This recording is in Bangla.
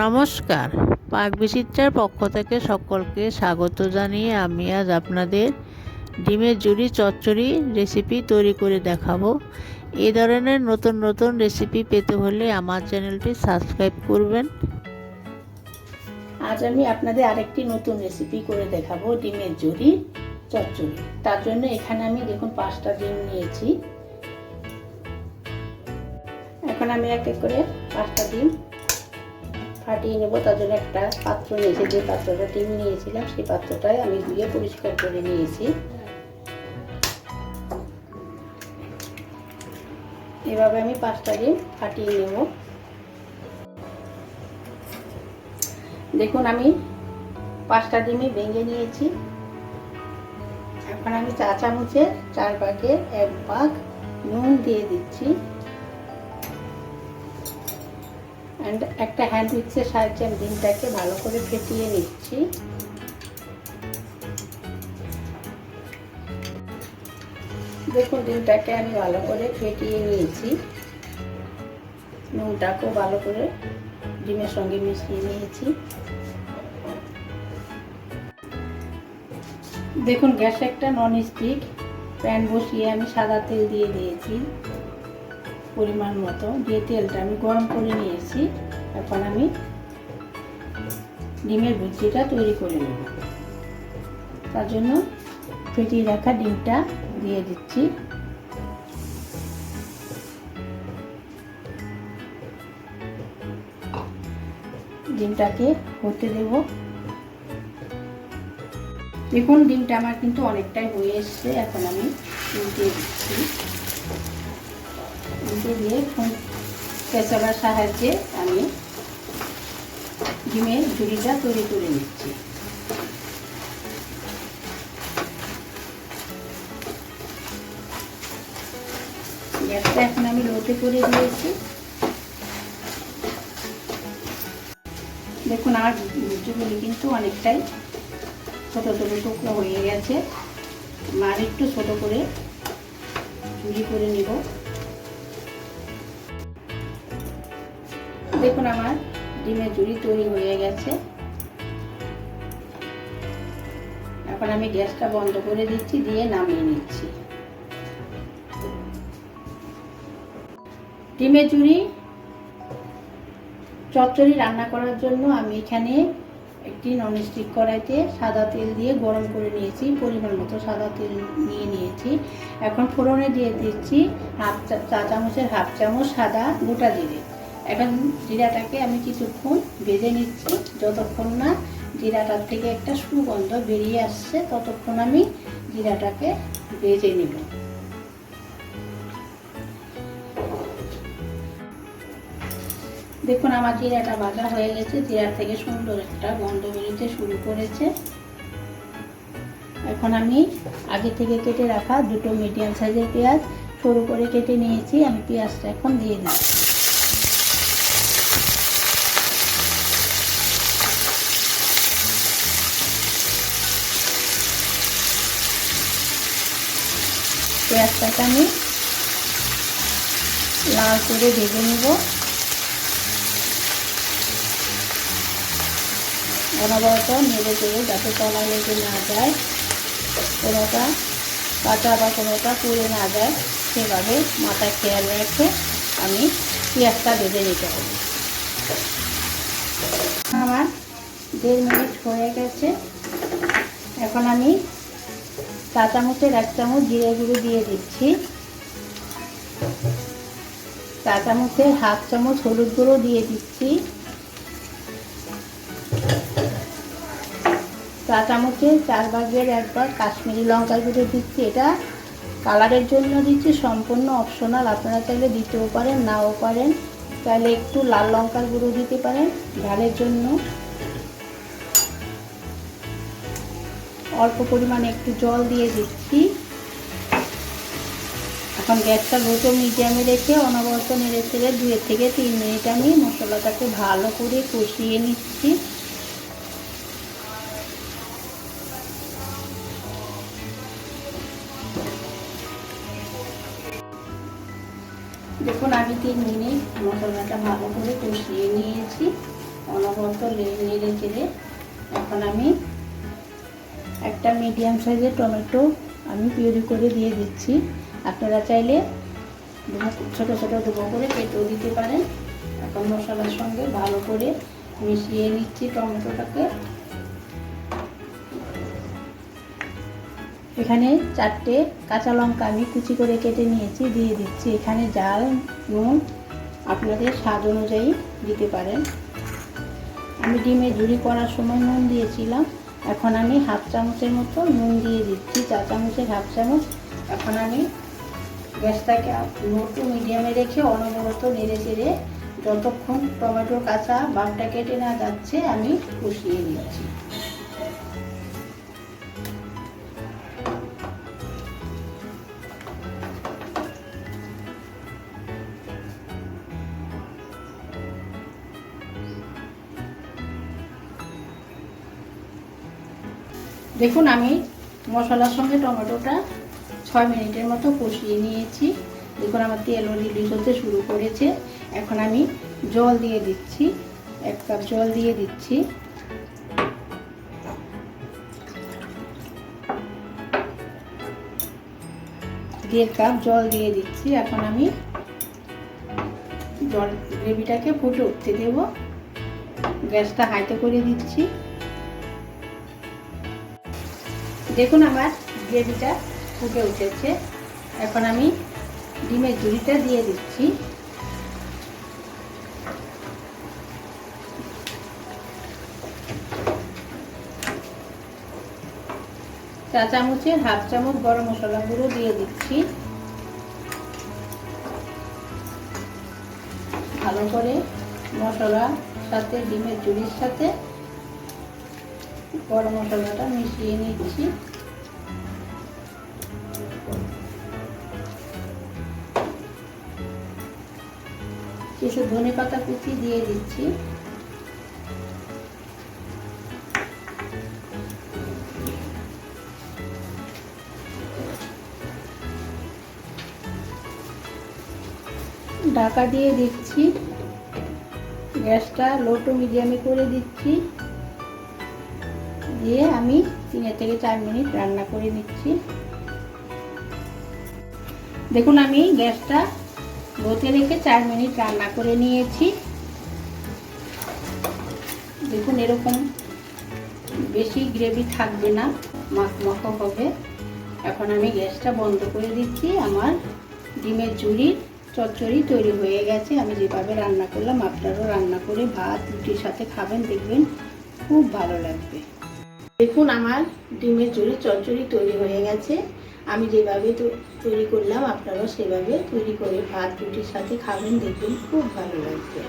নমস্কার। পাক বিচিত্রার পক্ষ থেকে সকলকে স্বাগত জানিয়ে আমি আজ আপনাদের ডিমের জুড়ি চচ্চড়ি রেসিপি তৈরি করে দেখাবো। এই ধরনের নতুন নতুন রেসিপি পেতে হলে আমার চ্যানেলটি সাবস্ক্রাইব করবেন। আজ আমি আপনাদের আরেকটি নতুন রেসিপি করে দেখাবো ডিমের জুড়ি চচ্চড়ি। তার জন্য এখানে আমি দেখুন পাঁচটা ডিম নিয়েছি। এখন আমি এক এক করে পাঁচটা ডিম ফাটিয়ে নেব, তার জন্য একটা পাত্র নিয়েছি, যে পাত্রটা ডিম নিয়েছিলাম, সেই পাত্রটায় আমি ধুয়ে পরিষ্কার করে নিয়েছি। এভাবে আমি পাঁচটা ডিম ফাটিয়ে নেব। দেখুন, আমি পাঁচটা ডিমই ভেঙে নিয়েছি। এখন আমি চা চামচের চার ভাগের এক ভাগ নুন দিয়ে দিচ্ছি। অ্যান্ড একটা হ্যান্ড উইক্সের সাহায্যে আমি ডিমটাকে ভালো করে ফেটিয়ে নিচ্ছি। দেখুন, ডিমটাকে আমি ভালো করে ফেটিয়ে নিয়েছি। নুনটাকেও ভালো করে ডিমের সঙ্গে মিশিয়ে নিয়েছি। দেখুন, গ্যাসে একটা নন স্টিক প্যান বসিয়ে আমি সাদা তেল দিয়ে দিয়েছি। পরিমাণ মতো দিয়ে তেলটা আমি গরম করে নিয়েছি। এখন আমি ডিমের ভুজিটা তৈরি করে নেব। তার জন্য ফেটিয়ে রাখা ডিমটা দিয়ে দিচ্ছি। ডিমটাকে হতে দেব। দেখুন, ডিমটা আমার কিন্তু অনেকটাই হয়ে এসছে। এখন আমি উল্টে দিচ্ছি। উল্টে দিয়ে কেঁচাবার সাহায্যে আমি ডিমের ঝুড়িটা তৈরি করে নিচ্ছি। গ্যাসটা এখন আমি লোতে করে দিয়েছি। দেখুন আর লুচিগুলি কিন্তু অনেকটাই ছোটো ছোটো টুকরো হয়ে গেছে। আর একটু ছোটো করে ঝুড়ি করে নিব। দেখুন আমার ডিমের ঝুড়ি তৈরি হয়ে গেছে। এখন আমি গ্যাসটা বন্ধ করে দিচ্ছি, দিয়ে নামিয়ে নিচ্ছি। ডিমের ঝুড়ি চচ্চড়ি রান্না করার জন্য আমি এখানে একটি ননস্টিক কড়াইতে সাদা তেল দিয়ে গরম করে নিয়েছি, পরিমাণ মতো সাদা তেল নিয়ে নিয়েছি। এখন ফোড়নে দিয়ে দিচ্ছি হাফ চা চামচের হাফ চামচ সাদা গোটা জিরে। এখন জিরাটাকে আমি কিছুক্ষণ ভেজে নিচ্ছি। যতক্ষণ না জিরাটার থেকে একটা সুগন্ধ বেরিয়ে আসছে, ততক্ষণ আমি জিরাটাকে ভেজে নেব। দেখুন, আমার জিরাটা ভাজা হয়ে গেছে। জিরা থেকে সুন্দর একটা গন্ধ বেরোতে শুরু করেছে। এখন আমি আগে থেকে কেটে রাখা দুটো মিডিয়াম সাইজের পেঁয়াজ সরু করে কেটে নিয়েছি। আমি পেঁয়াজটা এখন দিয়ে দিচ্ছি। পেঁয়াজটাকে আমি লাল করে ভেজে নেব। অনবরত নেড়ে চেড়ে যাতে তলা লেগে না যায়, কোনোটা কাঁচা বা কোনোটা পুড়ে না যায়, সেভাবে মাথায় খেয়াল রেখে আমি পেঁয়াজটা ভেজে নিতে হবে। আমার দেড় মিনিট হয়ে গেছে। এখন আমি চা চামচের এক চামচ জিরে গুঁড়ো দিয়ে দিচ্ছি। চা চামচের হাফ চামচ হলুদ গুঁড়ো দিয়ে দিচ্ছি। চা চামচের চার ভাগের একবার কাশ্মীরি লঙ্কা গুঁড়ো দিচ্ছি। এটা কালারের জন্য দিচ্ছি, সম্পূর্ণ অপশনাল। আপনারা চাইলে দিতেও পারেন, নাও পারেন। চাইলে একটু লাল লঙ্কার গুঁড়ো দিতে পারেন, ঝালের জন্য। অল্প পরিমাণে একটু জল দিয়ে দিচ্ছি। এখন গ্যাসটা লোটো মিডিয়ামে রেখে অনবরত নেড়ে ছেড়ে দুয়ের থেকে তিন মিনিট আমি মশলাটাকে ভালো করে কষিয়ে নিচ্ছি। দেখুন, আমি তিন মিনিট মশলাটা ভালো করে কষিয়ে নিয়েছি। অনবরত নেড়ে চেড়ে। এখন আমি একটা মিডিয়াম সাইজের টমেটো আমি পিউরি করে দিয়ে দিচ্ছি। আপনারা চাইলে ছোট ছোট ডুবো করে কেটেও দিতে পারেন। এখন মশলার সঙ্গে ভালো করে মিশিয়ে নিচ্ছি টমেটোটাকে। এখানে চারটে কাঁচা লঙ্কা আমি কুচি করে কেটে নিয়েছি, দিয়ে দিচ্ছি। এখানে জাল, নুন আপনাদের স্বাদ অনুযায়ী দিতে পারেন। আমি ডিমে ঝুরি করার সময় নুন দিয়েছিলাম। এখন আমি হাফ চামচের মতো নুন দিয়ে দিচ্ছি, চা চামচের হাফ চামচ। এখন আমি গ্যাসটাকে লো টু মিডিয়ামে রেখে অনবরত নেড়ে চেড়ে যতক্ষণ টমেটোর কাঁচা বামটা কেটে না যাচ্ছে, আমি কষিয়ে দিচ্ছি দেখুন, আমি মশলার সঙ্গে টমেটোটা ছয় মিনিটের মতো কষিয়ে নিয়েছি। দেখুন, আমার তেল রিলিজ হতে শুরু করেছে। এখন আমি জল দিয়ে দিচ্ছি, এক কাপ জল দিয়ে দিচ্ছি। দেড় কাপ জল দিয়ে দিচ্ছি। এখন আমি জল, গ্রেভিটাকে ফুটে উঠতে দেব। গ্যাসটা হাইতে করে দিচ্ছি। দেখুন আমার গ্রেভিটা ফুটে উঠেছে। এখন আমি ডিমের ঝুড়িটা দিয়ে দিচ্ছি। চা চামচের হাফ চামচ গরম মশলা গুঁড়ো দিয়ে দিচ্ছি। ভালো করে মশলা সাথে, ডিমের ঝুড়ির সাথে গরম মশলাটা মিশিয়ে নিচ্ছি। কিছু ধনে পাতা কুচি দিয়ে দিচ্ছি। ঢাকা দিয়ে দিচ্ছি। গ্যাসটা লো টু মিডিয়ামে করে দিচ্ছি। দিয়ে আমি তিন থেকে চার মিনিট রান্না করে নিচ্ছি। দেখুন, আমি গ্যাসটা লোতে রেখে চার মিনিট রান্না করে নিয়েছি। দেখুন, এরকম বেশি গ্রেভি থাকবে না মাখ মাখো হবে। এখন আমি গ্যাসটা বন্ধ করে দিচ্ছি। আমার ডিমের ঝুড়ির চচ্চড়ি তৈরি হয়ে গেছে। আমি যেভাবে রান্না করলাম, আপনারাও রান্না করে ভাত, রুটির সাথে খাবেন, দেখবেন খুব ভালো লাগবে। দেখুন, আমার ডিমের চুরি চচ্চড়ি তৈরি হয়ে গেছে। আমি যেভাবে তৈরি করলাম, আপনারাও সেভাবে তৈরি করে ভাত, রুটির সাথে খাবেন দেখুন খুব ভালো লাগবে।